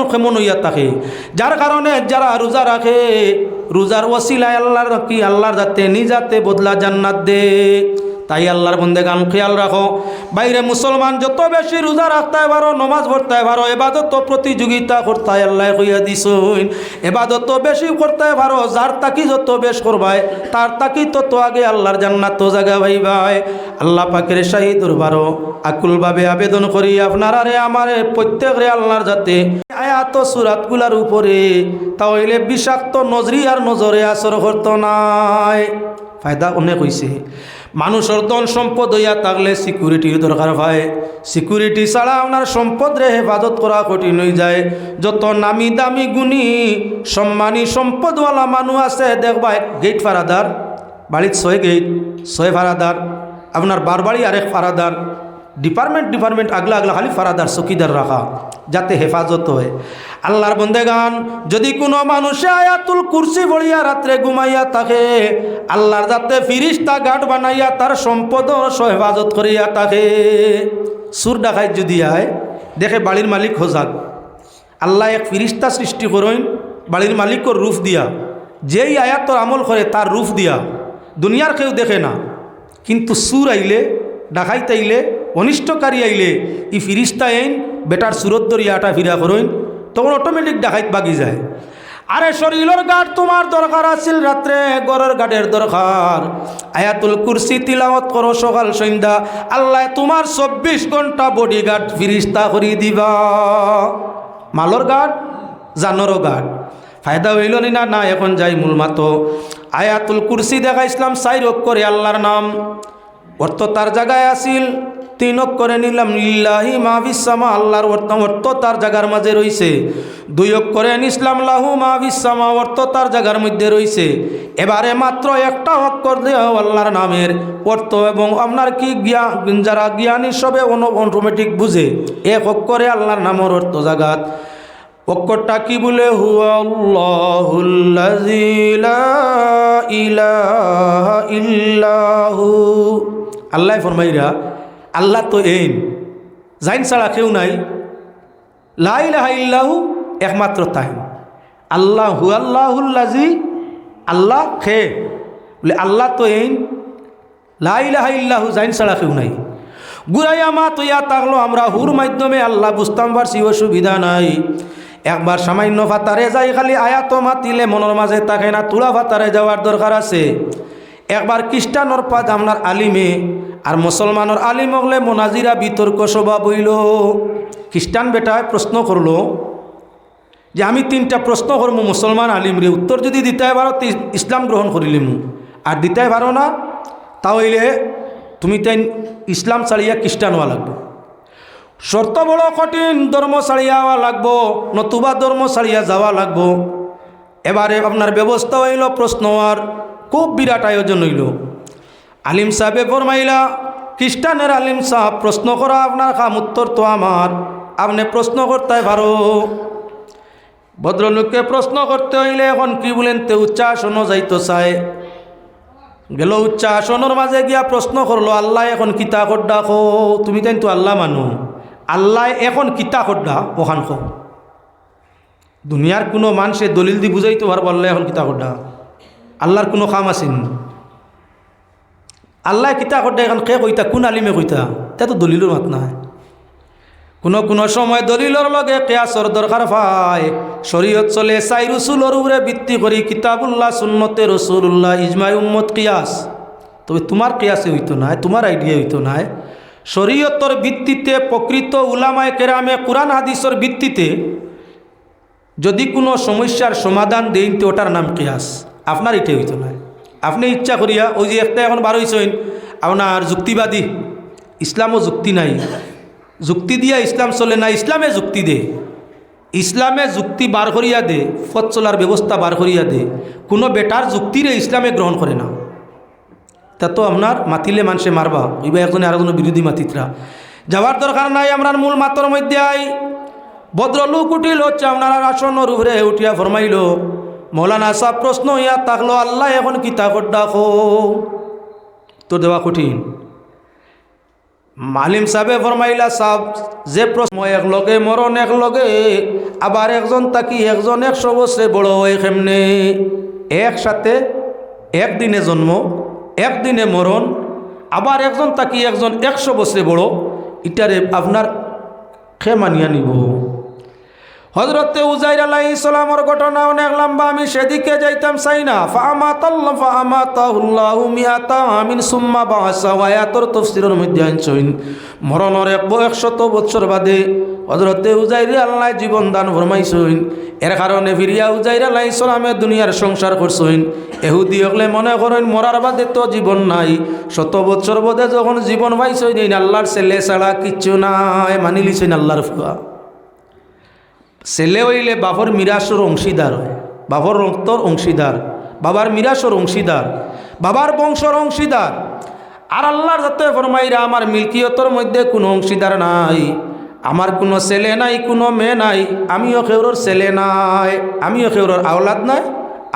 এমন কেমন হইয়া থাকে। যার কারণে যারা রোজা রাখে, রোজার ওসিলায় আল্লাহর কি, আল্লাহর যাতে নিজাতে বদলা জান্নাত দে। তাই আল্লাহর বন্দে গান খেয়াল রাখো। বাইরে মুসলমান যত বেশি রোজা রাখতে পারো, নমাজ পড়তে পারো, এবাদত প্রতিযোগিতা করতে আল্লাহ কইয়া দিছইন এবাদত বেশি করতে পারো, যার তাকি যত বেশ করবায়, তার তাকি তত আগে আল্লাহর জান্নাত তো জায়গা ভাইবাই আল্লাহ পাকের শাহী দরবারও আকুলভাবে আবেদন করি আপনার আরে আমারে, প্রত্যেকরে আল্লাহর যাতে আয়াত সুরাতগুলার উপরে তাহলে বিষাক্ত নজরি আর নজরে আসর করতো নাই। ফায়দা অনেক হয়েছে মানুষের ধন সম্পদ হইয়া থাকলে সিকিউরিটির দরকার হয় সিকিউরিটি ছাড়া আপনার সম্পদরে হেফাজত করা কঠিন হয়ে যায়। যত নামি দামি গুণী, সম্মানী সম্পদওয়ালা মানুষ আছে দেখবা গেট ফারাদার, বাড়ির ছয় গেট ছয় ফারাদার, আপনার বারবাড়ি আরেক ফারাদার। ডিপার্টমেন্ট ডিপার্টমেন্ট আগলা আগলা, খালি ফারাদার চকিদার রাখা, যাতে হেফাজত হয়। আল্লাহর বন্দে গান যদি কোনো মানুষে আয়াতুল কুরসি বলিয়া রাত্রে ঘুমাইয়া থাকে, আল্লাহর যাতে ফিরিস্তা গাঠ বানাইয়া তার সম্পদ হেফাজত করিয়া থাকে। সুর ডাকাই যদি আয়, দেখে বাড়ির মালিক হোজাক আল্লাহ এক ফিরিস্তা সৃষ্টি করইন বাড়ির মালিকর রূপ দিয়া। যেই আয়াতর আমল করে তার রূপ দিয়া। দুনিয়ার কেউ দেখে না। কিন্তু সুর আইলে, ডাকাইতে আইলে অনিষ্টকারী আইলে ই ফিরিস্তা আইন, বেটার সুরত দরিয়া আটা ফিরা করইন তখন অটোমেটিক ডাকাইত বাগি যায়। আরে শরীরের গার্ড তোমার দরকার আছিল রাত্রে, গড়ের গার্ডের দরকার। আয়াতুল কুরসি তিলাওয়াত করো সকাল সন্ধ্যা, আল্লাহ তোমার চব্বিশ ঘণ্টা বডি গার্ড ফিরিস্তা করি দিবা। মালর গার্ড জানরও গার্ড ফায়দা হইল নি না না, এখন যাই মূল মাতো আয়াতুল কুরসি দেখা ইসলাম সাইর করে আল্লাহর নাম। অর্থ তার জায়গায় আসিল তিন করে নিলাম, লিল্লাহি মাহবিসামা আল্লাহর অর্থ অর্থ তার জায়গার মাঝে রইছে। দুই করে নিসলাম, লাহু মাহবিসামা অর্থ তার জায়গার মধ্যে রইছে। এবারে মাত্র একটা অক্ষর দেওয়া আল্লাহর নামের অর্থ এবং আপনার কি জ্ঞান যারা জ্ঞানী সবে অটোমেটিক বুঝে, এক অক্ষরে আল্লাহর নামের অর্থ জাগাত। অক্ষরটা কি বলে ইল্লাহু আল্লাহ ফরমাইরা আল্লাহ তো এইন জাইন ছাড়া কেউ নাই। লাইলাহা একমাত্র তাই আল্লাহ হু আল্লাহুল্লাজি আল্লাহ খে। বলে আল্লাহ তো এইন লাইলাহা জাইন ছাড়া কেউ নাই। গুরাইয়া মা তৈয়া থাকল আমরা হুর মাধ্যমে আল্লাহ বুঝতাম পারছি অসুবিধা নাই। একবার সামান্য ফাতারে যাই, খালি আয়াত মাতিলে মনের মাঝে থাকে না, তুলা ফাতারে যাওয়ার দরকার আছে। একবার খ্রিস্টানোর পাদ আপনার আলিমে আর মুসলমানের আলিম হলে মোনাজিরা বিতর্ক সভা হইল। খ্রিস্টান বেটায় প্রশ্ন করল যে, আমি তিনটা প্রশ্ন করব মুসলমান আলিম রে উত্তর যদি দিতে পারো ইসলাম গ্রহণ করিলিম। আর দিতে পারো না তাহলে তুমি তাই ইসলাম ছাড়িয়া খ্রিস্টান হওয়া লাগবে। শর্ত বড় কঠিন, ধর্ম ছাড়িয়া হওয়া লাগবো, নতুবা ধর্ম ছাড়িয়া যাওয়া লাগবো। এবারে আপনার ব্যবস্থা হইল প্রশ্ন আর খুব বিরাট আয়োজন হইল। আলিম সাহেবে ফরমাইলা, খ্রিস্টানের আলিম সাহেব, প্রশ্ন করা আপনার কাম উত্তর তো আমার। আপনি প্রশ্ন করতে পারো। ভদ্রলোককে প্রশ্ন করতে হইলে এখন কি বলেন তে উচ্চাসনও যাইতো চায় গেল উচ্চাসনের মাঝে গিয়া প্রশ্ন করল, আল্লাহ এখন কিতা কড্ডা খো তুমি তাই তো আল্লাহ মানু। আল্লাহ এখন কিতা কড্ডা ওখান খো দুনিয়ার কোনো মানুষে দলিল দি বুঝাইতে পারব, আল্লাহ এখন কিতা কড্ডা আল্লাহর কোনো কাম আছেন আল্লাহ কিতা কড্ডা এখন কে কইতা, কোন আলিমে কইতা? তা তো দলিলের মাত নাই। কোনো কোনো সময় দলিলর লগে কেয়াসর দরকার পায় শরীয়ত চলে চাই রসুলর উপরে ভিত্তি করি কিতাবুল্লাহ, সুন্নতে রসুল্লাহ ইজমাই উম্মত কিয়াস তবে তোমার কিয়াসে হইতো নাই তোমার আইডিয়া হইতো নাই। শরীয়তর ভিত্তিতে প্রকৃত উলামায় কেরামে কোরআন হাদিসর ভিত্তিতে যদি কোনো সমস্যার সমাধান দেন তো ওটার নাম কিয়াস আপনার এটা হইতো না। আপনি ইচ্ছা করিয়া ওই যে একটা এখন বার হয়েছেন আপনার যুক্তিবাদী, ইসলামও যুক্তি নাই। যুক্তি দিয়া ইসলাম চলে না, ইসলামে যুক্তি দে। ইসলামে যুক্তি বার করিয়া দে ফত চলার ব্যবস্থা বার করিয়া দে। কোনো বেটার যুক্তিরে ইসলামে গ্রহণ করে না। তা তো আপনার মাতিলে মানুষে মারবা ওইবা একজনে আর কোনো বিরোধী মাতিতরা। যাওয়ার দরকার নাই আমরা মূল মাতর মধ্যে আই। ভদ্রলোক উঠিল, হচ্ছে আপনারা আসনের উপরে উঠিয়া ফরমাইল মৌলানা সাহ প্রশ্ন ইয়া থাকল আল্লাহ, এখন কিতা কড্ডা খো তো দেওয়া কঠিন। মালিম সাহেবে ফরমাইলা সাহ যে প্রশ্ন, এক লগে মরণ, এক লগে আবার একজন তাকি একজন একশো বছরে বড় হয় কেমনে? একসাথে একদিনে জন্ম, একদিনে মরণ, আবার একজন তাকি একজন একশো বছরে বড়, ইটারে আপনার খে মানিয়া নিব। হজরতে উজাইর আলাই ইসলামর ঘটনা অনেক লম্বা আমি সেদিকে যাইতাম চাই না ফামাত ফামাতাহুল্লাহু মিয়াতা আমিন, সুম্মা বাসা ওয়ায়াতর তফসিরের মধ্যে আনছইন মরণর এক একশত বছর বাদে হজরতে উজাইরি আল্লাহ জীবন দান ফরমাইছইন এর কারণে ফিরিয়া উজাইর আল্লাহ ইসলামে দুনিয়ার সংসার করছইন এহুদি হকলে মনে করেন, মরার বাদে তো জীবন নাই। শত বছর বাদে যখন জীবন পাইছইন আল্লাহর ছেলে ছাড়া কিচ্ছু নাই। মানি লিছইন আল্লাহর ফুয়া। ছেলে হইলে বাবর মিরাসর অংশীদার হয় বাবর রক্তর অংশীদার বাবার মিরাসর অংশীদার বাবার বংশর অংশীদার আর আল্লাহর যাতে ফরমাইরা আমার মিল্কিয়তর মধ্যে কোনো অংশীদার নাই আমার কোনো ছেলে নাই, কোনো মেয়ে নাই, আমিও কেউরর ছেলে নাই, আমিও কেউরর আওলাদ নাই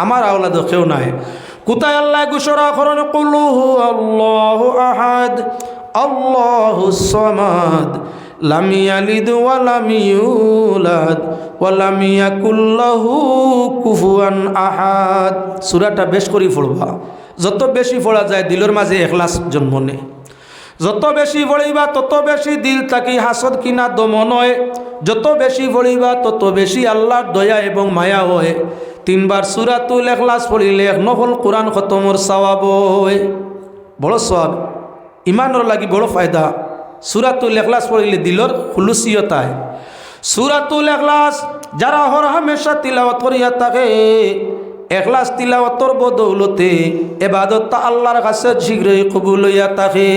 আমার আওলাদও কেউ নাই। কোথায় আল্লাহ ঘোষণা করেন কুলুহু আল্লাহ আহাদ, আল্লাহ সমাদ লাম আহাদ। সূরাটা বেশ করে পড়বা। যত বেশি পড়া যায়, দিলের মাঝে এখলাস জন্ম নেয়। যত বেশি পড়িবা, তত বেশি দিল থাকি হাসদ কিনা দমন হয়। যত বেশি পড়িবা, তত বেশি আল্লাহর দয়া এবং মায়া হয়। তিনবার সুরাতুল এখলাস এক নফল কোরআন খতমর সওয়াব হয়। বড় সওয়াব। ইমানর লাগি বড় ফায়দা। সুরাতুল এখলাস পড়িলে দিলর হুলুসিয়তায় সুরাতুল এখলাস যারা হর হামেশা তিলাওয়াত করিয়া থাকে এখলাস তিলাওয়াতর বদৌলতে এবাদত আল্লাহর কাছে শীঘ্রই কবুল হইয়া থাকে।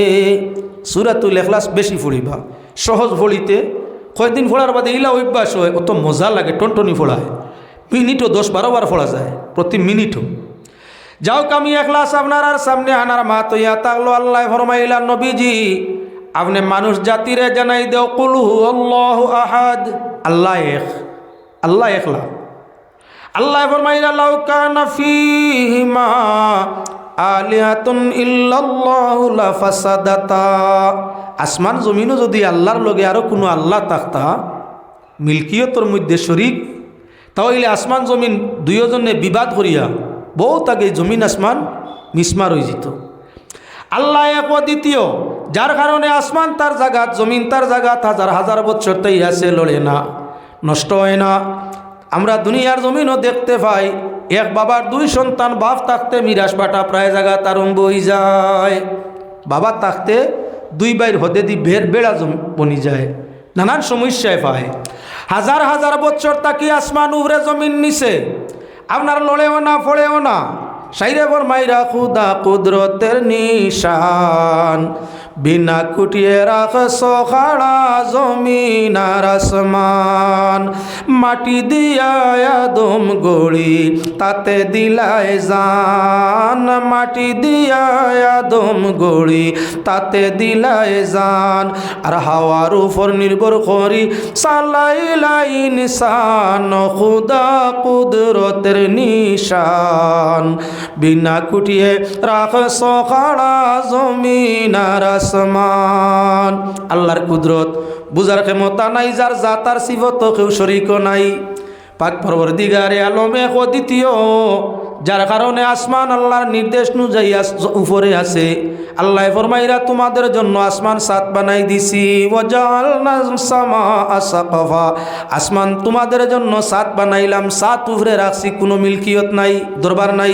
সুরাতুল এখলাস বেশি ফুড়িবা সহজ ফড়িতে কয়েকদিন ফোড়ার বাদে ইলা অভ্যাস হয়, অত মজা লাগে, টনটনি ফোড়ায়। মিনিটও দশ বারো বার ফোড়া যায়, প্রতি মিনিটও। যাও আমি একলাস আপনার আর সামনে আনার মা তৈয়া তাকলো আল্লাহ ফরমাইলা, নবীজি আপনি মানুষ জাতিরে জানাই দেও, কুলহু আল্লাহ আহাদ। আল্লাহ এক, আল্লাহ একলা। আল্লাহ ফরমাইলা লাউ কানা ফীহিমা আলিহাতুন ইল্লাল্লাহু লাফাসাদাতা। আসমান জমিনও যদি আল্লাহর লগে আরও কোনো আল্লাহ থাকতা, মিল্কিয়তর মধ্যে শরিক তাহলে আসমান জমিন দুইজনে বিবাদ করিয়া বহুত আগে জমিন আসমান মিসমার হয়ে যেত। আল্লাহ এক দ্বিতীয় যার কারণে আসমান তার জায়গাত জমিন তার জায়গাত হাজার হাজার বছর তাই আছে লড়ে না, নষ্ট হয় না। আমরা দুনিয়ার জমিনও দেখতে পাই, এক বাবার দুই সন্তান, বাপ থাকতে মিরাস বাটা প্রায় জায়গা তার বই যায়। বাবা থাকতে দুই বাইর হতে দি বের বেড়া জমি বনি যায়, নানান সমস্যায় পায়। হাজার হাজার বছর তাকি আসমান উভরে জমিন নিছে, আপনার লড়েও না, ফড়েও না, সাইরে বর মাইরা খুদা কুদরতের নিশান। বিনা কুটিয়ে রাখ সখাড়া জমিন আর আসমান। মাটি দিয়া দম গড়ি, তাতে দিলায় জান। মাটি দিয়া দম গড়ি, তাতে দিলায় জান। আর হাওয়ার উপর নির্ভর করি সালাইলাই নিশান। খুদা কুদরতের নিশান। বিনা কুটিয়ে রাখ সখাড়া জমিন আর আসমান। আল্লাহর কুদরত, বুঝার ক্ষমতা নাই, যার জাতার সিবত কেউ শরিক নাই। পাক পরবর দিগারে আলমে দ্বিতীয়, যার কারণে আসমান আল্লাহর নির্দেশ অনুযায়ী উপরে আছে। আল্লাহ ফরমাইরা, তোমাদের জন্য আসমান সাত বানাই দিছি। আসমান তোমাদের জন্য সাত বানাইলাম, সাত উপরে রাখছি, কোনো মিল্কিয়ত নাই, দরবার নাই।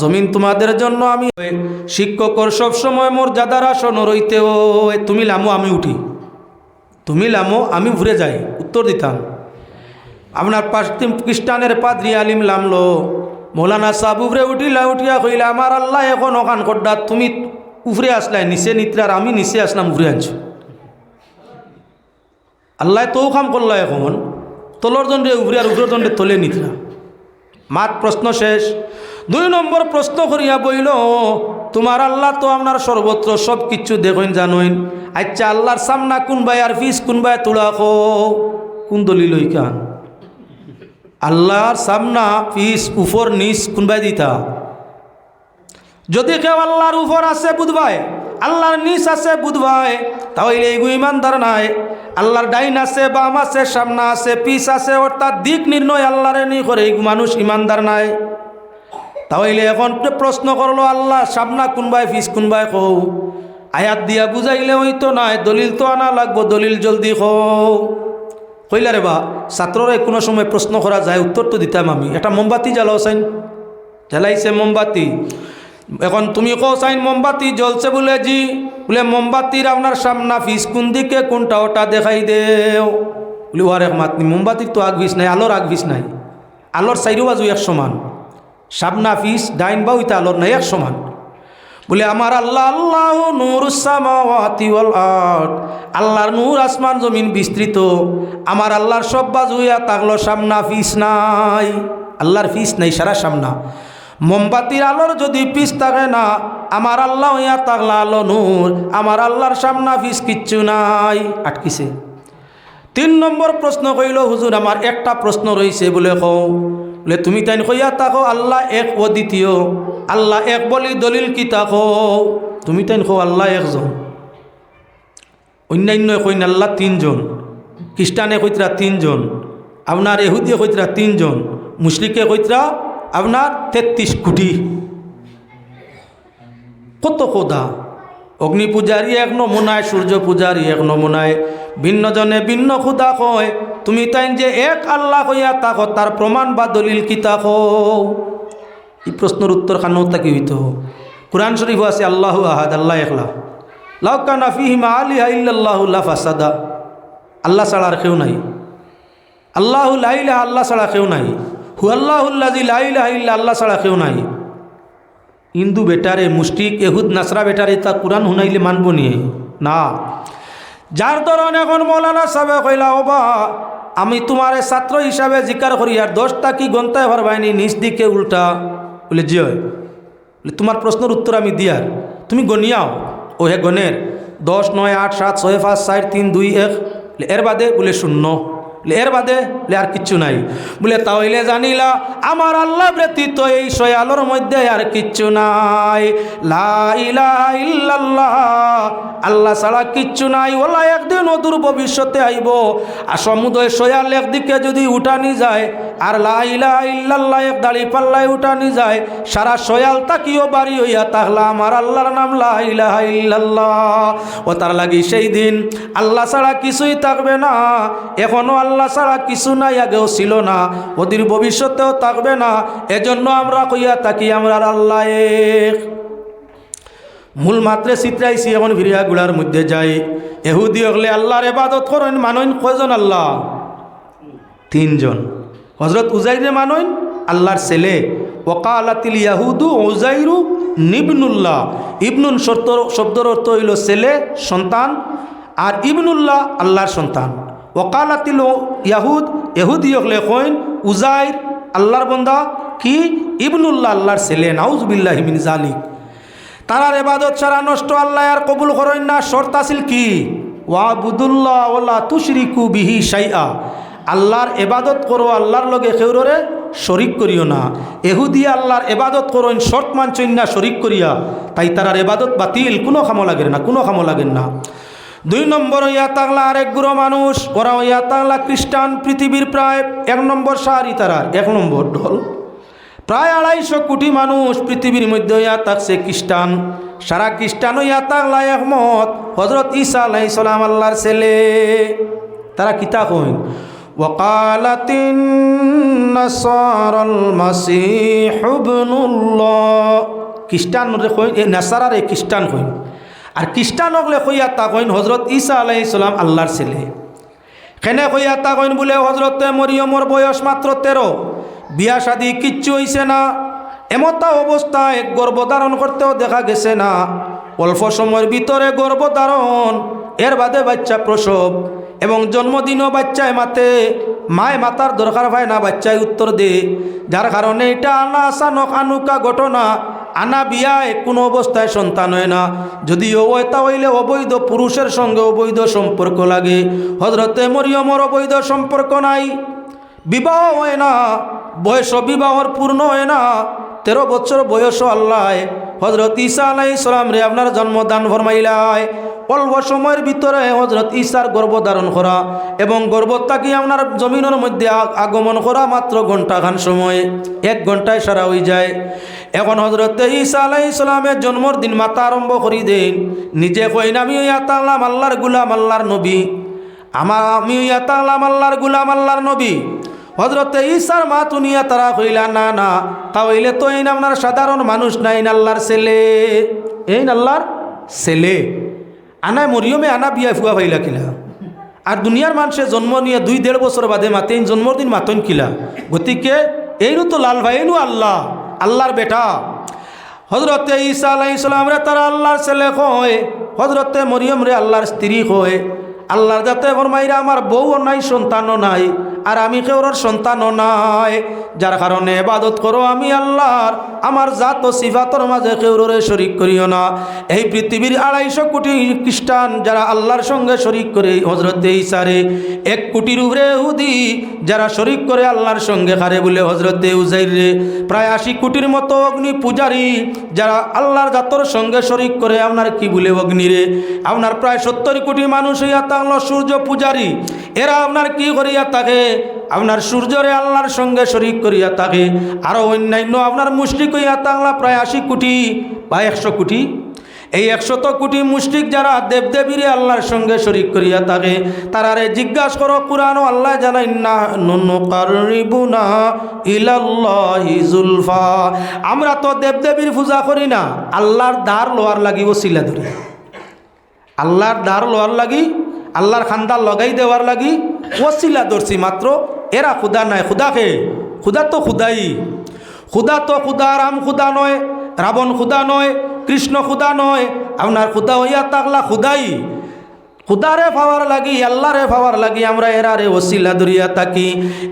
জমিন তোমাদের জন্য আমি শিক্ষকর সবসময় মর্যাদার আসন রইতেও তুমি লামো, আমি উঠি। তুমি লামো, আমি ঘুরে যাই। উত্তর দিতাম। আপনার পাশ্চিম খ্রিস্টানের পাদ্রি আলিম লামলো। মৌলানা উফরে উঠিলা, উঠিয়া কইলা আমার আল্লাহ এখন ওখান কড্ডা, তুমি উফরে আসলাই, নিচে নিত্রার আমি নিচে আসলাম উফরে আনছো। আল্লাহ তো কাম করল এখন। তলর দণ্ডে উভরে আর উভরের দণ্ডে তলে নিতরা মাত প্রশ্ন শেষ। দুই নম্বর প্রশ্ন করিয়া বইল তোমার আল্লাহ তো আপনার সর্বত্র সব কিছু দেখইন জানইন। আচ্ছা আল্লাহর সামনা কোন কোনবাই আর ফিস কোনবাই তোলা খো কোন দলিল কান আল্লাহর সামনা ফিস উপর নিচ কোনবাই দিতা যদি কেউ আল্লাহর উপর আছে বুধবাই আল্লাহর নিচ আছে বুধবাই, তাহলে এইগু ইমানদার নাই। আল্লাহর ডাইন আছে, বাম আছে, সামনা আছে পিস আছে, অর্থাৎ দিক নির্ণয় আল্লাহরে নি করে মানুষ ইমানদার নাই। তাহলে এখন প্রশ্ন করল আল্লাহ, সামনা কোনবাই ফিস কোনবাই কৌ আয়াত দিয়া বুঝাইলে হইতো নাই, দলিল তো আনা লাগবো, দলিল জলদি কৌ কইলা রে বা, ছাত্ররা কোনো সময় প্রশ্ন করা যায়, উত্তর তো দিতাম আমি। এটা মোমবাতি জ্বালাও চাইন জ্বালাইছে মোমবাতি। এখন তুমি কো চাইন মোমবাতি জ্বলছে বলে জি। বলে, মোমবাতির আপনার সামনা ফিস কোন দিকে? কোনটা ওটা দেখাই দেও। বলি ওয়ার এক মাত মোমবাতির তো আগ ভিস নাই, আলোর আগ ভিস নাই। আলোর চাইরো বাজু এক সমান। সামনা ফিস, ডাইন বা ওইটা আলোর নাই এক সমান। বলে, আমার আল্লাহ আল্লাহ, নূর আল্লাহর নূর আসমান জমিন বিস্তৃত। আমার আল্লাহর সব বাজুইয়া তাগলো সামনা ফিস নাই। আল্লাহর ফিস নাই, সারা সামনা। মোমবাতির আলোর যদি পিস থাকে না, আমার আল্লাহ ইয়া আলো নূর, আমার আল্লাহর সামনা ফিস কিচ্ছু নাই। আটকিছে। তিন নম্বর প্রশ্ন কইল, হুজুর, আমার একটা প্রশ্ন রয়েছে বলে কও। বলে তুমি তাই কইয়া তাকো আল্লাহ এক ও দ্বিতীয়, আল্লাহ এক বলি দলিল কি তাকো তুমি তাই কো আল্লাহ একজন। অন্যান্য কইন, আল্লাহ তিনজন। খ্রিস্টানে কইতরা তিনজন। আপনার এহুদিয়ে কইতরা তিনজন। মুসলিকে কইতরা আপনার তেত্রিশ কোটি। কত কোদা অগ্নি পূজারী এক নমুনায়, সূর্য পূজারী এক নমুনায়। ভিন্ন জনে ভিন্ন খুদা কয়, তুমি তাই যে এক আল্লাহ কইয়া তাক তার প্রমাণ বা দলিল কি তাক এই প্রশ্নের উত্তর খানো তাকি হইত কোরআন শরীফ আছে, আল্লাহ আহাদ, আল্লাহ একলা। লাউকানা ফিহিমা আলিহা ইল্লাল্লাহুল্লাহ ফাসাদা। আল্লাহ ছাড়া আর কেউ নাই। আল্লাহ লাইলা আল্লাহ ছাড়া কেউ নাই। হু আল্লাহুল্লাজি লাইলা আল্লাহ ছাড়া কেউ নাই। হিন্দু বেটারে মুষ্টিক এহুদ নাসরা বেটারে তা কোরআন শুনাইলে মানব নিয়ে না। যার ধরন এখন মৌলানা সাহেব কইলা ওবা আমি তোমার ছাত্র হিসাবে জিকার করি, আর দশটা কি গন্তায় পারবাইনি নিজ দিকে উল্টা। বলে, জি তোমার প্রশ্নের উত্তর আমি দিয়ার। তুমি গনিয়াও। ও হে গনের দশ, নয়, আট, সাত, ছয়, পাঁচ, চার, তিন, দুই, এক। এর বাদে বলে, শূন্য। এর বাদে আর কিচ্ছু নাই। বলে, তাহলে জানিলা, আমার আল্লাহ ব্যতীত এই সয়ালোর মধ্যে আর কিচ্ছু নাই। লা ইলাহা ইল্লাল্লাহ। আল্লাহ ছাড়া কিচ্ছু নাই ওলা একদিন অদূর ভবিষ্যতে আইব। আর সমুদয় সয়াল একদিকে যদি উঠানি যায়, আর লা ইলাহা ইল্লাল্লাহ এক দাড়ি পাল্লায় উঠানি যায়, সারা সয়াল তাকিও বাড়ি হইয়া তাহলে, আমার আল্লাহর নাম লা ইলাহা ইল্লাল্লাহ। ও তার লাগি সেই দিন আল্লাহ ছাড়া কিছুই থাকবে না এখনও আল্লাহ ছাড়া কিছু নাই, আগেও ছিল না ওদের ভবিষ্যতেও থাকবে না, এজন্য আমরা কইয়া থাকি, আমরা আল্লাহ এক। মূল মাত্রে চিত্রাইছি এখন ভিরিয়া গুড়ার মধ্যে যাই এহুদি হলে আল্লাহর এবাদত করেন মানইন কয়জন আল্লাহ? তিনজন। হজরত উজাইরে মানইন আল্লাহর ছেলে। ওকালাতিল ইয়াহুদু উজাইরু নিবনুল্লাহ। ইবনুন শর্ত শব্দর অর্থ হইল ছেলে, সন্তান। আর ইবনুল্লাহ আল্লাহর সন্তান। ওকালাতিল ইয়াহুদ এহুদি হলে কইন উজাইর আল্লাহর বন্দা কি? ইবনুল্লাহ আল্লাহর ছেলে। নাউজবিল্লাহ হিমিন জালিক। তারার এবাদত ছাড়া নষ্ট আল্লাহ আর কবুল করেন না, শর্ত আছিল কি? ওয়াবুদুল্লাহ ওলা তুশরিকু বিহি সাইয়া আল্লাহর এবাদত করো, আল্লাহর লগে খেউরে শরিক করিও না। এহুদি আল্লাহর এবাদত করইন শর্ত মানছইন না, শরিক করিয়া। তাই তারার এবাদত বাতিল, কোনো খামো লাগে না, কোনো খামো লাগেন না। দুই নম্বর, ইয়া তাগলা আরেক গুরো মানুষ। ওরা ইয়া তাংলা খ্রিস্টান পৃথিবীর প্রায় এক নম্বর সারি তারার, এক নম্বর ঢল। প্রায় আড়াইশো কোটি মানুষ পৃথিবীর মধ্যে ইয়া থাকছে খ্রিস্টান সারা খ্রিস্টান ইয়া থাকলা একমত হজরত ঈসা আলাই সালাম আল্লাহর ছেলে তারা কিতা কইন وقالت النصارى المسيح ابن الله খ্রিস্টান কইন এ নাসারার এ খ্রিস্টান কইন আর খ্রিস্টান হকলে কইয়া তা কইন হজরত ঈসা আলাই সালাম আল্লাহর ছেলে কেনে কইয়া তা কইন বলে হজরতে মরিয়মর বয়স মাত্র তেরো বিয়া শাদি কিচ্ছু হইছে না। এমতা অবস্থায় গর্ভধারণ করতেও দেখা গেছে না। অল্প সময়ের ভিতরে গর্ভধারণ, এর বাদে বাচ্চা প্রসব এবং জন্মদিনও বাচ্চায় মাতে। মায় মাতার দরকার হয় না বাচ্চায় উত্তর দে। যার কারণে এটা আনা আসানক আনুকা ঘটনা। আনা বিয়ায় কোনো অবস্থায় সন্তান হয় না। যদিও ওইটা হইলে অবৈধ পুরুষের সঙ্গে অবৈধ সম্পর্ক লাগে। হজরতে মরিয়মর অবৈধ সম্পর্ক নাই। বিবাহ হয় না। বয়স বিবাহর পূর্ণ হয় না। তেরো বছর বয়স আল্লাহ। হজরত ঈসা আলাই ইসলাম রে আপনার জন্মদান ফরমাইলাই। অল্প সময়ের ভিতরে হজরত ঈসার গর্ভধারণ করা এবং গর্ভত থাকি আপনার জমিনের মধ্যে আগমন করা মাত্র ঘন্টাখান সময়, এক ঘন্টায় সারা হয়ে যায়। এখন হজরত ঈসা আলাই ইসলামের জন্মর দিন মাতা আরম্ভ করি দেন। নিজে কইন, আমি ইয়াতাল্লাম আল্লাহর গুলাম আল্লাহর নবী। আমার, আমি ইয়াতাল্লাম আল্লাহর গুলাম আল্লাহর নবী। হজরত ঈসার মা তুনিয়া তারা কইলা, না না তাহলে তো এই আপনার সাধারণ মানুষ নাই আল্লাহর ছেলে। এই আল্লাহর ছেলে? আনায় মরিয়মে আনা বিয়া ফুয়া পাইলা কিলা আর দুনিয়ার মানুষে জন্ম নিয়ে দুই দেড় বছর বাদে মাতেন জন্মদিন মাতন কিলা? গতিকে এইনু তো লাল ভাই এইনু আল্লাহ, আল্লাহর বেটা। হজরতে ঈসা আলাই ইসলাম রে, তারা আল্লাহর ছেলে কয় হজরতে মরিয়ম রে, আল্লাহর স্ত্রী কয়। আল্লাহর যাতে ফরমাইরা, আমার বউও নাই, সন্তানও নাই, আর আমি কেউর সন্তানও নাই। যার কারণে এবাদত করো আমি আল্লাহর, আমার জাত ও সিফাতর মাঝে কেউরে শরিক করিও না। এই পৃথিবীর আড়াইশো কোটি খ্রিস্টান যারা আল্লাহর সঙ্গে শরিক করে হজরত ইসারে এক কোটির উপরে হুদি যারা শরিক করে আল্লাহর সঙ্গে খারে বলে হজরত উজাইর প্রায় আশি কোটির মতো অগ্নি পূজারী যারা আল্লাহর জাতর সঙ্গে শরিক করে, আপনার কি বলে অগ্নিরে আপনার প্রায় সত্তর কোটি মানুষ হইয়া তাহলো সূর্য পূজারী। এরা আপনার কি করিয়া থাকে? আপনার সূর্যরে আল্লাহর সঙ্গে শরিক করিয়া থাকে। আরও অন্যান্য আপনার মুষ্টিক হইয়া তাংলা প্রায় আশি কোটি বা একশো কোটি। এই একশত কোটি মুষ্টিক যারা দেবদেবীরে আল্লাহর সঙ্গে শরিক করিয়া থাকে, তারারে জিজ্ঞাসা করো কোরআন আল্লাহ জানাই না জুলফা। আমরা তো দেবদেবীর পূজা করি না। আল্লাহর দ্বার লোয়ার লাগি, ওসিলা ধরি। আল্লাহর দ্বার লোয়ার লাগি আল্লাহর খান্দার লগাই দেওয়ার লাগি ওসিলা দর্শি মাত্র। এরা খুদা নাই, খুদাকে। খুদা তো খুদাই। খুদা তো খুদা, রাম খুদা নয়, রাবণ খুদা নয়, কৃষ্ণ খুদা নয়। আপনার খুদা হইয়া তাকলা খুদাই। খুদারে পাওয়ার লাগি, আল্লাহরে পাওয়ার লাগি, আমরা এরারে ওসিলা ধরিয়া থাকি।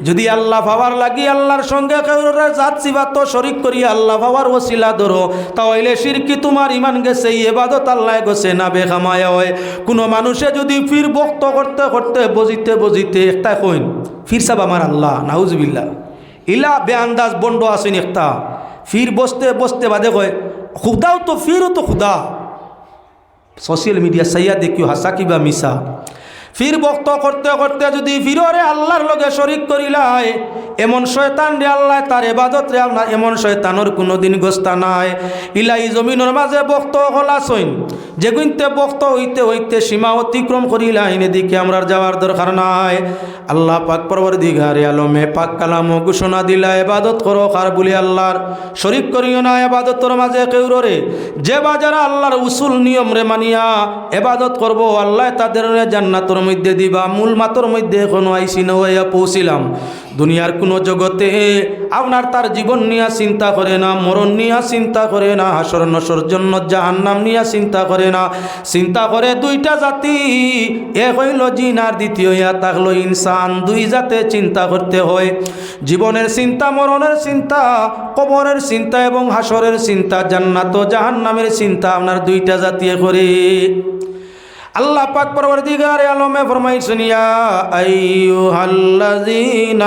যদি আল্লাহ পাওয়ার লাগি, আল্লাহর সঙ্গে জাত সিবাত শরিক করি আল্লাহ পাওয়ার ওসিলা ধরো, তাহলে সিরকি তোমার ইমান গেছে এবাদত আল্লাহ গেছে, না বেখামায় হয়। কোনো মানুষে যদি ফির বক্ত করতে করতে, বজিতে বজিতে একটা কইন, ফির সাব আমার আল্লাহ নাউজবিল্লা ইলা বে আন্দাজ বন্ড আসেন একটা, ফির বসতে বসতে বাদে কয়, খুদাও তো ফিরও তো খুদা। সোশ্যাল মিডিয়া সাইয়া দেখিও হাসা কিবা মিশা ফির বক্ত করতে করতে যদি ফিররে আল্লাহর লগে শরিক করিলাই এমন শয়তান রে আল্লাহ, তার এবাদত রে আল্লাহ, এমন শয়তানোর কোনো দিন গোস্তা নাই। ইলাই জমিনের মাঝে বক্ত হলাসইন যেগুনতে বক্ত হইতে হইতে সীমা অতিক্রম করিলাইন, এদিকে আমরা যাওয়ার দরকার নাই। আল্লাহ পাক পরবর দিঘারে আলমে পাক কালাম ঘোষণা দিলা, এবাদত করো, কার বলি আল্লাহর, শরিক করিও না এবাদতর মাঝে কেউরে যে বা যারা আল্লাহর উসুল নিয়ম রে মানিয়া এবাদত করব, আল্লাহ তাদের জান্নাতর মধ্যে দিবা, মূল মাতর মধ্যে এখনও আইসি নয়া পৌঁছিলাম। দুনিয়ার কোনো জগতে আপনার তার জীবন নিয়ে চিন্তা করে না, মরণ নিয়ে চিন্তা করে না, হাসর নসর জন্য জাহান্নাম নিয়ে চিন্তা করে না। চিন্তা করে দুইটা জাতি, এক হইল জিন আর দ্বিতীয় ইয়া থাকল ইনসান। দুই জাতে চিন্তা করতে হয়। জীবনের চিন্তা, মরণের চিন্তা, কবরের চিন্তা এবং হাসরের চিন্তা, জান্নাত জাহান্নামের চিন্তা, আপনার দুইটা জাতিয়ে করে। আল্লাহ পাক পরবর্তীকার আলমে ফরমাইছেন, ইয়া আইয়ুহাল্লাযীনা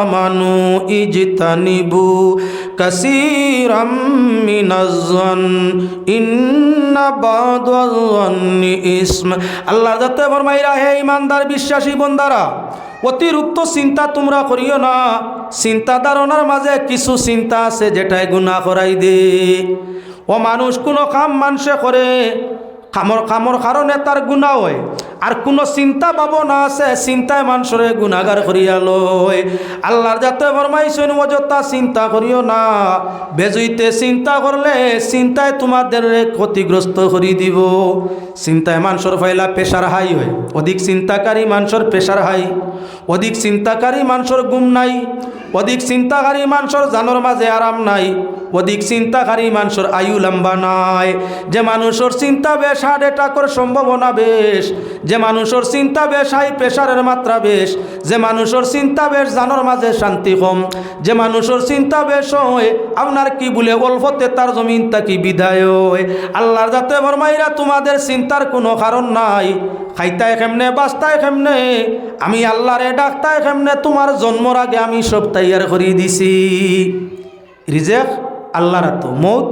আমানু ইজতানিবু কাসীরাম মিনাজ-জন ইন্না বাদাল-জন্নি ইসম। আল্লাহ যাতে ফরমাইরা, হে ইমানদার, বিশ্বাসী বন্দারা, অতিরিক্ত চিন্তা তোমরা করিও না। চিন্তা ধারণার মাঝে কিছু চিন্তা আছে যেটাই গুণা করাই দে ও মানুষ কোনো কাম মানুষে করে কামর কামর কারণে তার গুণা হয়। আর কোনো চিন্তা ভাবনা আছে, চিন্তায় মানুষের গুণাগার করিয়া লয়। আল্লাহর যাতে ফরমাইছেন, অযথা চিন্তা করিও না। বেজুইতে চিন্তা করলে চিন্তায় তোমাদের ক্ষতিগ্রস্ত করি দিব। চিন্তায় মানুষের ফাইলা প্রেশার হাই হয়। অধিক চিন্তাকারী মানুষের প্রেশার হাই। অধিক চিন্তাকারী মানুষের গুম নাই। অধিক চিন্তাকারী মানুষের জানোর মাঝে আরাম নাই। অধিক চিন্তাকারী মানুষের আয়ু লম্বা নাই। যে মানুষের চিন্তা বেশ, হার্ট অ্যাটাকের সম্ভাবনা বেশ। যে মানুষের চিন্তা বেশ হাই প্রেশারের মাত্রা বেশ। যে মানুষের চিন্তা বেশ, জানোর মাঝে শান্তি কম। যে মানুষের চিন্তা বেশ হয়, আপনার কি বলে অল্পতে তার জমিন তাকি বিদায় আল্লাহর যাতে বরমাইরা তোমাদের চিন্তার কোনো কারণ নাই। খাইতায় কেমনে বাস্তায় কেমনে? আমি আল্লাহরে ডাক্তায় কেমনে? তোমার জন্মর আগে আমি সব তৈয়ার করিয়ে দিছি। রিজেক, আল্লাহর তো মৌত,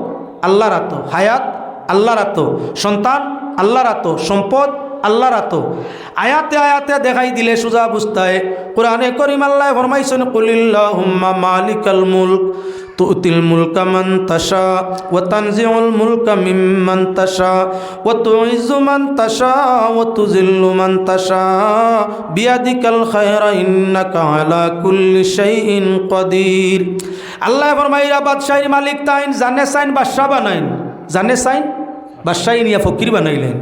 আল্লাহর আত, হায়াত, আল্লাহর আত, সন্তান, আল্লাহর আত, সম্পদ আল্লাহর আত আয়াতে আয়াতে দেখাই দিলে সুজা বুঝতায় কোরআনে করিম আল্লাহ ফরমাইছেন কুলিল্লাহুম্মা মালিকাল মুলক تؤتي الملك من تشاء وتنزع الملك ممن تشاء وتعز من تشاء وتذل من تشاء بيدك الخير إنك على كل شيء قدير আল্লাহ ফরমাইরা বাদশাহীর মালিক তাইন জানে সাইন বাদশাহ বানাইন জানে সাইন বাদশাহী নিয়া ফকির বানাইলেন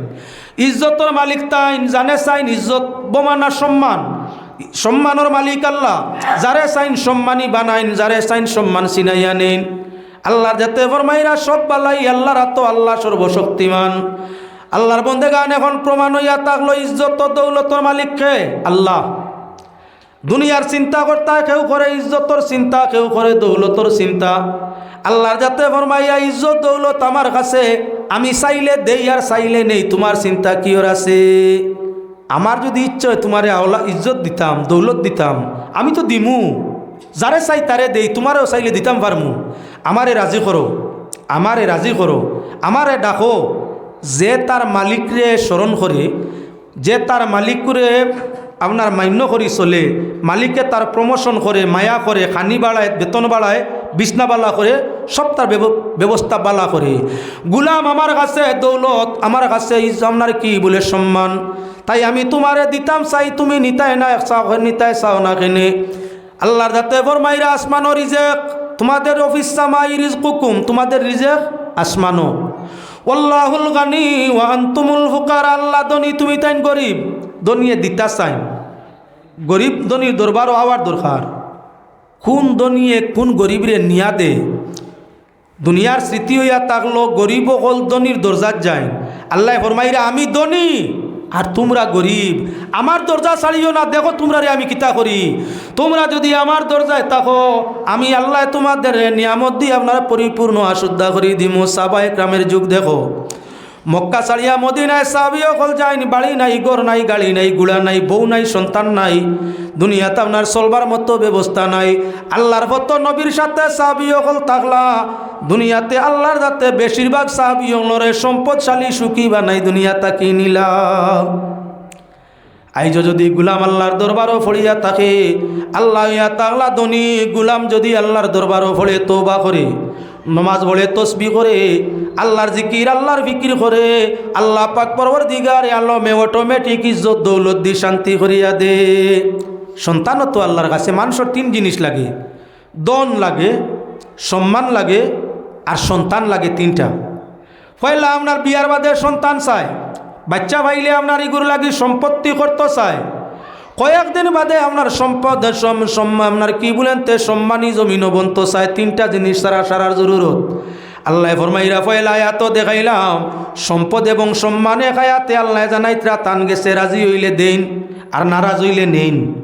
ইজ্জতর মালিক তাইন, জানে সাইন ইজ্জত বোমানা সম্মান। সম্মানের মালিক আল্লাহ, যারে চাইন সম্মানী বানাইন, যারে চাইন সম্মান চিনাইয়া নেন। আল্লাহর যাতে ফরমাইরা সব বালাই, আল্লাহর আত আল্লাহ সর্বশক্তিমান। আল্লাহর বন্ধে গান এখন প্রমাণ হইয়া থাকল ইজ্জত দৌলতর মালিক খে আল্লাহ। দুনিয়ার চিন্তা করতা কেউ করে ইজ্জতর চিন্তা, কেউ করে দৌলতর চিন্তা। আল্লাহর যাতে ফরমাইয়া ইজ্জত দৌলত আমার কাছে আমি চাইলে দেই আর চাইলে নেই, তোমার চিন্তা কি ওর আছে? আমার যদি ইচ্ছা হয় তোমারে আওলা ইজ্জত দিতাম, দৌলত দিতাম আমি তো দিমু। যারে চাই তারে দেই তোমারও চাইলে দিতাম পারমু আমারে রাজি করো আমারে রাজি করো আমারে ডাকো। যে তার মালিকরে স্মরণ করে যে তার মালিকরে আপনার মান্য করি চলে, মালিকে তার প্রমোশন করে মায়া করে খানি বাড়ায় বেতন বাড়ায় বিছনা বালা করে সব তার ব্যব- ব্যবস্থা বালা করে। গুলাম আমার কাছে দৌলত, আমার কাছে আপনার কি বলে সম্মান? তাই আমি তোমারে দিতাম, চাই তুমি নিতাই না চাও নিতাই চাও না কেনে। আল্লাহর যাতে ফরমাইরা আসমানো রিজেক, তোমাদের অফিস সামাই রিজ কুকুম তোমাদের রিজেক আসমানো ওল্লাহুল গানি ওয়ান তুমুল ফুকার, আল্লাহ দনি তুমি তাইন গরিব দনিয়ে দিতা চাইন। গরিব দনির দরবারও আওয়ার দরকার। কোন দনিয়ে কোন গরিবরে নিয়া দে? দুনিয়ার স্মৃতি হইয়া থাকল, গরিব হল দনির দরজার যায় আল্লাহ ফরমাইরা, আমি দনি আর তোমরা গরিব। আমার দরজা ছাড়িও না, দেখো তোমরা রে আমি কিতা করি। তোমরা যদি আমার দরজায় থাকো, আমি আল্লাহ তোমাদের নিয়ামত দিয়ে আপনারা পরিপূর্ণ আশুদ্ধা করি দিমো। সাবাই গ্রামের যুগ দেখো। মক্কা ছাড়িয়া মদিনায় সাবিও কল যায়নি, বাড়ি নাই, গর নাই, গাড়ি নাই, গুড়া নাই, বউ নাই, সন্তান নাই, দুনিয়াতে আপনার চলবার মতো ব্যবস্থা নাই। আল্লাহর মতো নবীর সাথে সাবিও কল থাকলা। দুনিয়াতে আল্লাহর যাতে বেশিরভাগ সাহাবিয়রে সম্পদশালী, সুখী বানাই দুনিয়া তাকে নিলা? আইজ যদি গুলাম আল্লাহর দরবারও ফড়িয়া থাকে, আল্লাহ ইয়া তাগলা দনি গুলাম যদি আল্লাহর দরবারও ফড়ে তোবা করে। নমাজ বলে তসবি করে, আল্লাহর জিকির, আল্লাহর ফিকির করে, আল্লাহ পাক পরবর দিগার আলমে অটোমেটিক ইজ্জত দৌলত দি শান্তি করিয়া দে। সন্তানও তো আল্লাহর কাছে, মানুষের তিন জিনিস লাগে। দন লাগে, সম্মান লাগে, আর সন্তান লাগে তিনটা। পয়লা আপনার বিয়ার বাদে সন্তান চায়। বাচ্চা ভাইলে আপনার ইগুর লাগে সম্পত্তি করতে চায়। কয়েকদিন বাদে আপনার সম্পদ সম- সম- আপনার কি বলেন তে, সম্মানী জমিন বন্ত চায় তিনটা জিনিস সারা সারার জরুরত। আল্লাহ ফরমাইরা এত দেখাইলাম, সম্পদ এবং সম্মানে খায়াতে আল্লাহ জানাইতরা, তান গেছে, রাজি হইলে দেন আর নারাজ হইলে নেন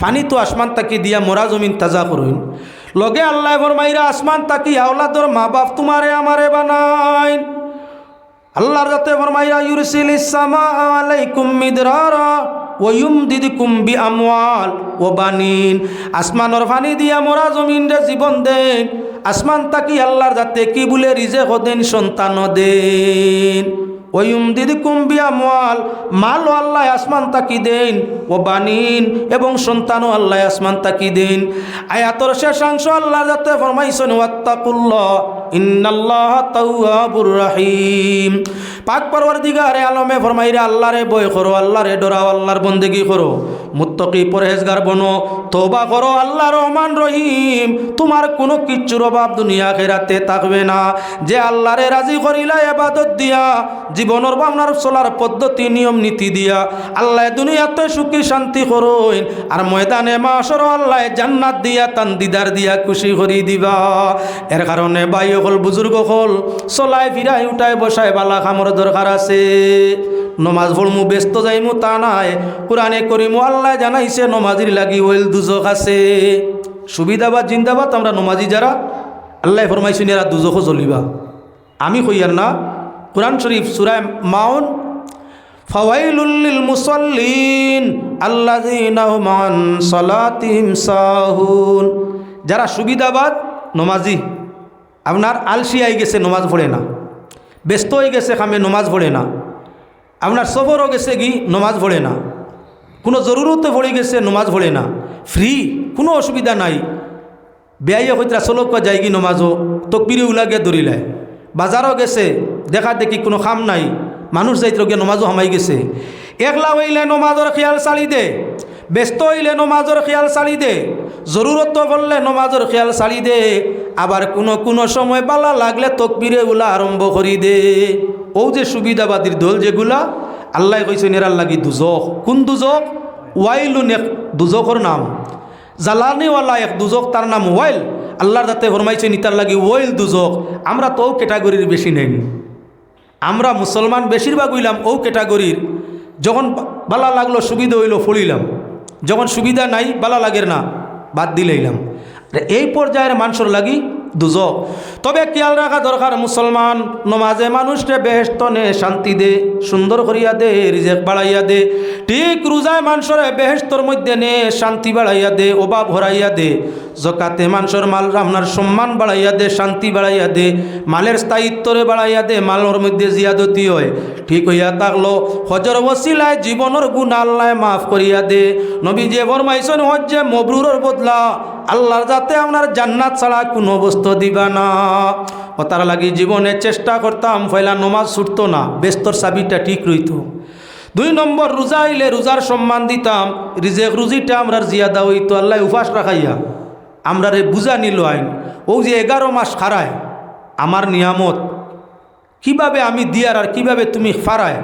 পানি তো আসমান তাকি দিয়া মোরা জমিন তাজা করুন লগে আল্লাহ ফরমাইরা, আসমান তাকি আওলাদর মা বাপ তোমারে আমারে বানাইন। আল্লাহর যাতে ফরমাইরা, ইউরসিল ইসামা আলাইকুম মিদরারা ও ইউমদিদকুম বি আমওয়াল ও বানিন। আসমানর পানি দিয়া মোরা জমিন রে জীবন দেন। আসমান তাকি আল্লাহর যাতে কি বলে রিজে দেন সন্তান দেন। ওয়ুম দিদি কুম্বিয়া ময়াল মাল ও আল্লাহ আসমান তাকি দেন, ও বানিন এবং সন্তানও আল্লাহ আসমান তাকি দেন। আয়াতর শেষাংশ আল্লাহ যাতে ফরমাইছেন, ওয়াত্তাকুল্লাহ। ইন্নাল্লাহ তাওয়াবুর রাহিম। পাক পরওয়ার দিগারে আলমে ফরমাইরে, আল্লাহরে বই করো, আল্লাহরে ডরাও, আল্লাহর বন্দেগি করো। মুত্তকি পরহেজগার বনো তোবা করো আল্লাহ রহমান রহিম। তোমার কোনো কিচ্ছুর অভাব দুনিয়া খেরাতে থাকবে না। যে আল্লাহরে রাজি করিলা এবাদত দিয়া, জীবনের ভাবনার চলার পদ্ধতি, নিয়ম, নীতি দিয়া আল্লাহ দুনিয়াতে সুখী, শান্তি করইন। আর ময়দানে মাসর আল্লাহ জান্নাত দিয়া, তান দিদার দিয়া খুশি করি দিবা। এর কারণে বাই হল বুজুর্গ হল, চলাই ফিরাই উঠাই বসাই বালা খামর দরকার আছে। নমাজ পড়মু ব্যস্ত যাইমু তা নাই কোরআনে করিমু আল্লাহ জানাইছে নমাজির লাগি ওইল দুজক আছে। সুবিধাবাদ জিন্দাবাদ আমরা নমাজি যারা, আল্লাহ ফরমাইছেন এরা দুজকও চলিবা আমি কইয়ার না, কোরআন শরীফ সুরায় মাউন, ফাওয়াইলুল মুসল্লিন সাহুন। যারা সুবিধাবাদ নমাজি। আপনার আলসি আই গেছে, নমাজ পড়ে না। ব্যস্ত হয়ে গেছে খামে, নমাজ পড়ে না। আপনার সফরও গেছে কি, নমাজ পড়ে না। কোনো জরুরতে পড়ে গেছে, নমাজ পড়ে না। ফ্রি, কোনো অসুবিধা নাই। বেয়াইয়া হইতরা চলক যাই কি নমাজও তকবিরে উলাগে দৌড়িলায় বাজারও গেছে, দেখা দেখি কোনো খাম নাই। মানুষ যাইতে গিয়ে নমাজও হামাই গেছে। একলা হইলে নমাজর খেয়াল চালি দে। ব্যস্ত হইলে নমাজর খেয়াল চালি দে। জরুরত বললে নমাজর খেয়াল চালি দে। আবার কোনো কোনো সময় বালা লাগলে তকবিরে উলা আরম্ভ করি দে। ও যে সুবিধাবাদীর দল যেগুলা, আল্লাহ কইছে নেরাল লাগি দুজক। কোন দুজক? ওয়াইলুন এক দুজকর নাম। জ্বালানিওয়ালা এক দুজক, তার নাম ওয়াইল। আল্লাহর যাতে ফরমাইছে নিতার লাগি ওয়াইল দুজক। আমরা তো ক্যাটাগরির বেশি নেই। আমরা মুসলমান বেশিরভাগ হইলাম ও ক্যাটাগরির। যখন বালা লাগল সুবিধা হইল, ফলিলাম। যখন সুবিধা নাই, বালা লাগের না, বাদ দিলেইলাম। এই পর্যায়ের মানুষের লাগি দুজক। তবে খেয়াল রাখা দরকার, মুসলমান নমাজে মানুষকে বেহেস্তনে শান্তি দে, সুন্দর করিয়া দে, রিজেক বাড়াইয়া দে। ঠিক রোজায় মানুষের বেহেস্তর মধ্যে নে, শান্তি বাড়াইয়া দে, অভাব হরাইয়া দে। জকাতে মানুষের মাল, আপনার সম্মান বাড়াইয়া দে, শান্তি বাড়াইয়া দে। মালের স্থায়িত্বরে বাড়াইয়া দে, মালের মধ্যে জিয়াদতি হয়। ঠিক হইয়া থাকল, হজর ওসিলায় জীবনের গুণ আল্লাহ মাফ করিয়া দে। নবী যে ফরমাইছেন, হজ্জে মবরুরের বদলা। আল্লাহর যাতে আপনার জান্নাত ছাড়া কোনো বস্তু দিবা না। ও তার লাগি জীবনে চেষ্টা করতাম, ফয়লা নমাজ ছুটতো না, ব্যস্তর চাবিটা ঠিক রইত। দুই নম্বর, রোজা আইলে রোজার সম্মান দিতাম, রিজেক রুজিটা আমরা জিয়াদা হইতো, আল্লাহ উপাস রাখাইয়া। আমরা রে বুঝা নিল আইন, ও যে এগারো মাস খারায়, আমার নিয়ামত। কীভাবে আমি দিয়ার আর কীভাবে তুমি ফারায়?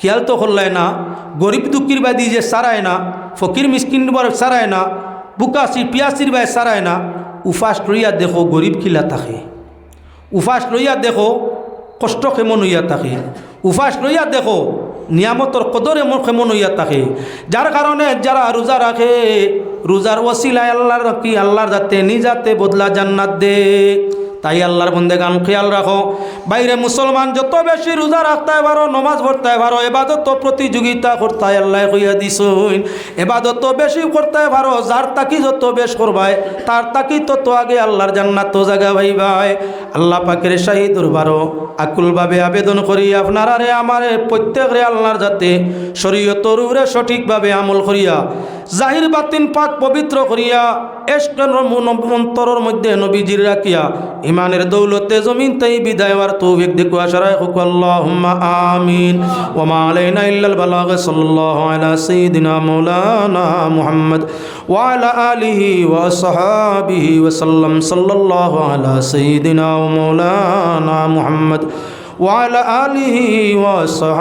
খেয়াল তো করলায় না, গরিব দুঃখীর বাদি যে সারায় না, ফকির মিসকিন সারায় না বুকাশি পিয়াসির বাই সারায় না, উফাস লইয়া দেখো গরিব খিলা থাকে। উফাস লইয়া দেখো কষ্ট কেমন হইয়া থাকে। উফাস লইয়া দেখো নিয়ামতর কদর এমন কেমন হইয়া থাকে। যার কারণে যারা রোজা রাখে রোজার ওসিলায় আল্লাহর কি আল্লাহর যাতে, নিজাতে বদলা জান্নাত দে। তাই আল্লাহর বন্দে গান খেয়াল রাখো। বাইরে মুসলমান যত বেশি রোজা রাখতে পারো, নমাজ পড়তে পারো, এবাদত প্রতিযোগিতা করতে আল্লাহ কইয়া দিছইন এবাদত বেশি করতে পারো, যার তাকি যত বেশ করবাই, তার তাকি তত আগে আল্লাহর জান্নাত জায়গা ভাইবাই আল্লাহ পাকের শাহী দরবারও আকুলভাবে আবেদন করি, আপনারা রে আমারে, প্রত্যেক রে আল্লাহর যাতে শরীয়তর উপরে সঠিকভাবে আমল করিয়া, জাহির বাতিন পাক পবিত্র করিয়া এসকের অন্তরের মধ্যে নবীজির রাখিয়া, ইমানের দৌলতে জমিন তাই বিদায় আর তৌফিক দেখু আশারায় হুক আমিন। ওয়া মা আলাইনা ইল্লাল বালাগ, সাল্লাল্লাহু আলা সাইয়্যিদিনা মাওলানা মুহাম্মদ ওয়া আলা আলিহি ওয়া আসহাবিহি ওয়া সাল্লাম, সাল্লাল্লাহু আলা সাইয়্যিদিনা ওয়া মাওলানা মুহাম্মদ ওয়া আলা আলিহি ওয়া আসহাবিহি